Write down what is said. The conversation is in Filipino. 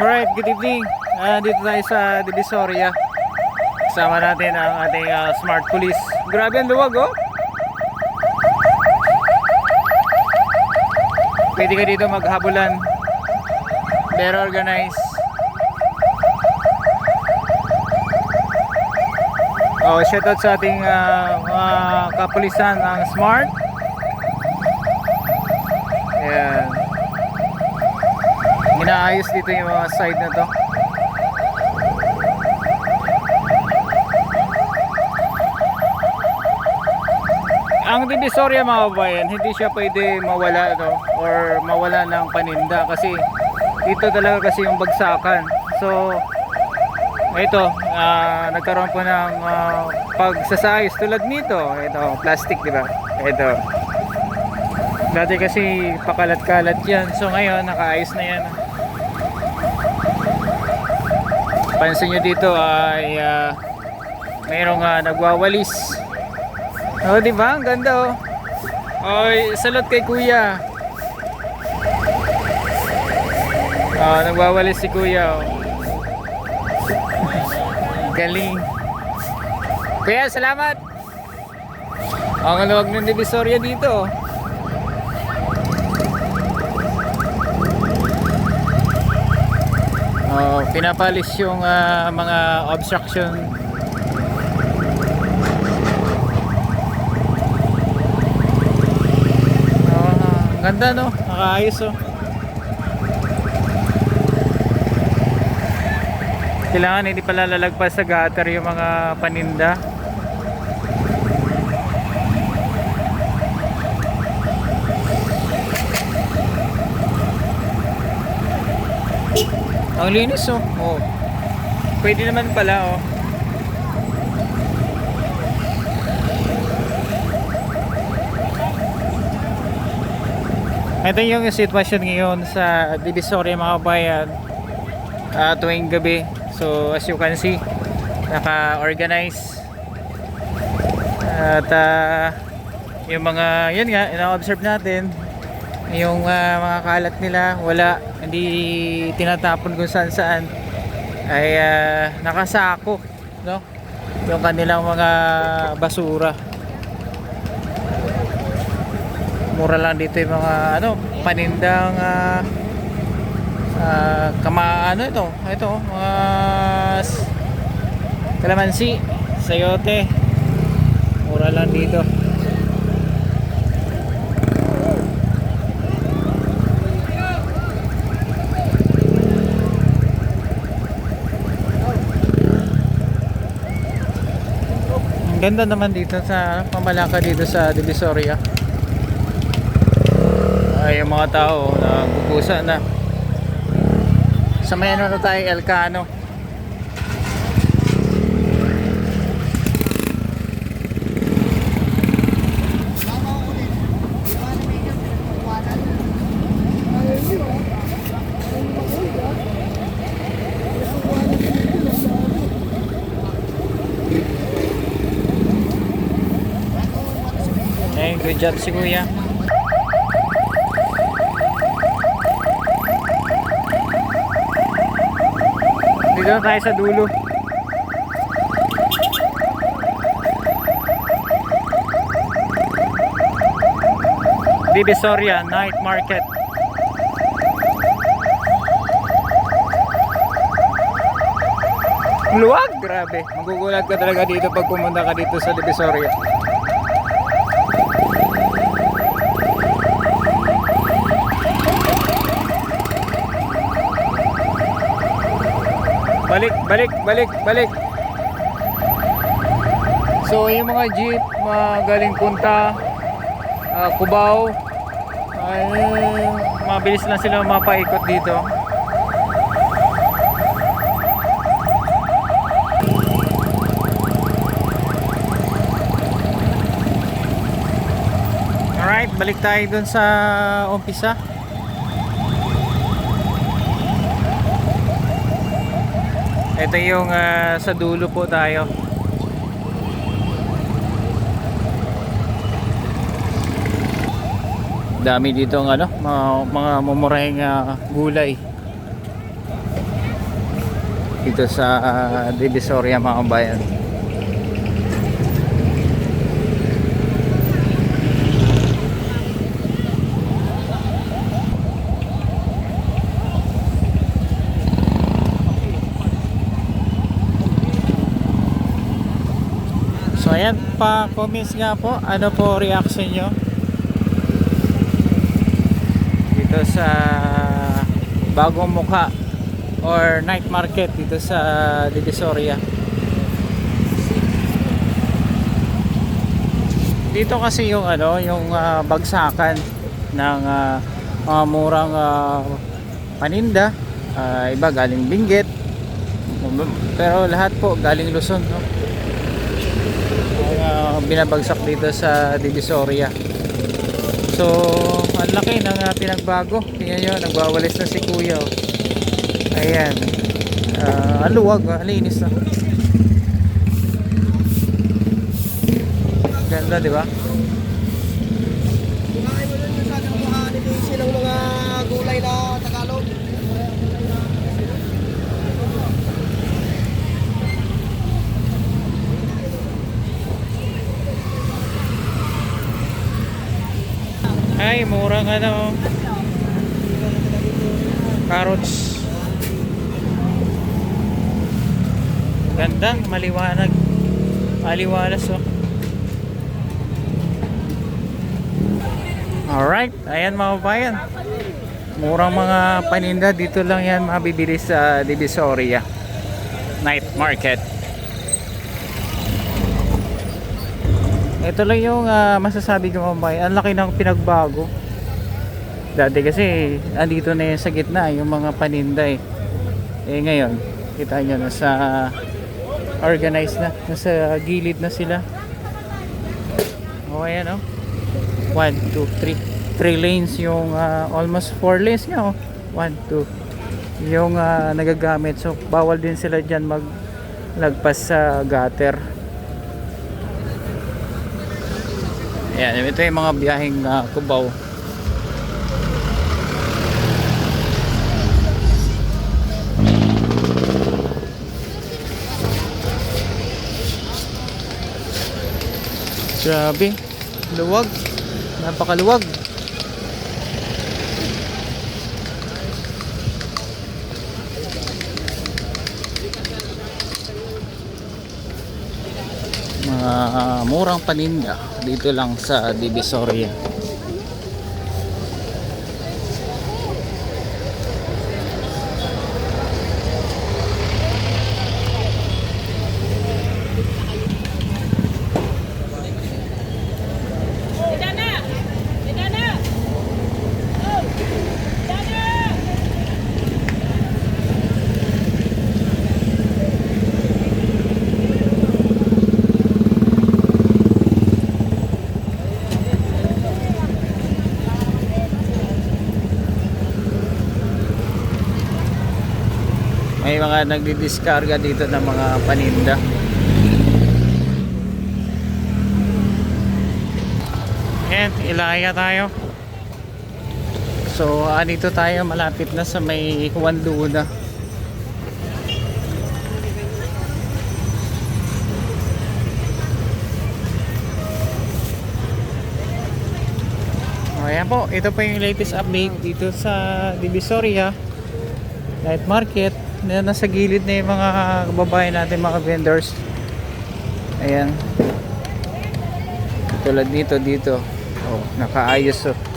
Alright, good evening. Ah, dito tayo sa Divisoria. Kasama natin ang ating ah, smart police. Grabe ang luwag oh. Pwede ka dito maghabulan. Very organized. Oh, shoutout sa ating ah, mga kapulisan ang smart. Ayan. Inaayos dito yung mga side na to. Ang Divisoria mga kabayan, hindi siya pwede mawala no? or mawala ng paninda kasi dito talaga kasi yung bagsakan. So, ito, ah, nagkaroon po ng ah, pagsasayos tulad nito. Ito, plastic, di ba? Ito. Dati kasi pakalat-kalat yan. So ngayon, nakaayos na yan. Pansin nyo dito ay ah, mayroong ah, nagwawalis. Oh, di ba? Ang ganda oh. Oy, salot kay kuya. Oh, nagwawalis si kuya oh. Galing. Kuya, salamat. Ang luwag ng Divisoria dito. oh. Oh, pinapalis yung ah, mga obstruction. Oh, ang ganda no, nakaayos oh. Kailangan hindi pala lalagpas sa gutter yung mga paninda. Ang linis oh. oh. Pwede naman pala oh. Ito yung sitwasyon ngayon sa Divisoria mga bayan ah, tuwing gabi. So as you can see, naka-organize. At ah, yung mga, yun nga, ina-observe natin, yung ah, mga kalat nila, wala, hindi tinatapon kung saan saan, ay ah, nakasako, no? Yung kanilang mga basura. Mura lang dito yung mga, ano, panindang, ah, ah, kama, ano ito, ito, mga s- kalamansi, sayote, mura lang dito. Ganda naman dito sa pamalaka dito sa Divisoria. Ay, mga tao na pupusa na. Sa may ano na tayo, Elcano. Ay, good job si Kuya. Dito na tayo sa dulo. Divisoria Night Market. Luwag, grabe. Magugulat ka talaga dito pag pumunta ka dito sa Divisoria. Balik, balik, balik, balik. So, yung mga jeep mga galing punta ah, Cubao ay mabilis lang sila mapaikot dito. Alright, balik tayo dun sa umpisa. Ito yung ah, sa dulo po tayo. Dami dito ng ano, mga, mga mumurahing ah, gulay. dito sa uh, Divisoria mga bayan. Ayan pa comments nga po. Ano po reaction nyo? Dito sa bagong mukha or night market dito sa Divisoria. Dito kasi yung ano yung ah, bagsakan ng ah, mga murang ah, paninda Ah, iba galing Benguet. Pero lahat po galing Luzon no? Ah, binabagsak dito sa Divisoria. So ang laki ng ah, pinagbago. Tingnan nyo nagwawalis na si kuya oh. ayan. Ah, ang luwag ah, ang linis na ganda di ba Kumain mo rin sa ng mga anilisi ng mga gulay na Tagalog. Ay murang ano carrots ganda maliwanag maliwalas oh Alright, ayan mga bayan. Murang mga paninda dito lang yan mabibili sa Divisoria Night Market. Ito lang yung ah, masasabi ko mga bayan. Ang laki ng pinagbago. Dati kasi andito na sa gitna yung mga paninda eh. Eh ngayon, kita nyo nasa organized na. Nasa gilid na sila. O ayan oh. 1, 2, 3 3 lanes yung ah, almost 4 lanes nga oh 1, 2 yung ah, nagagamit so bawal din sila dyan mag lagpas sa gutter Ayan, ito yung mga biyaheng uh, kubaw. Grabe, luwag. Napakaluwag. Mga murang paninda dito lang sa Divisoria may mga nagdidiskarga dito ng mga paninda. And ilaya tayo. So ah, dito tayo malapit na sa may Juan Luna ayan po, ito po yung latest update dito sa Divisoria Night Market na nasa gilid na yung mga kababayan natin mga vendors. Ayan. Tulad nito dito. Oh, nakaayos oh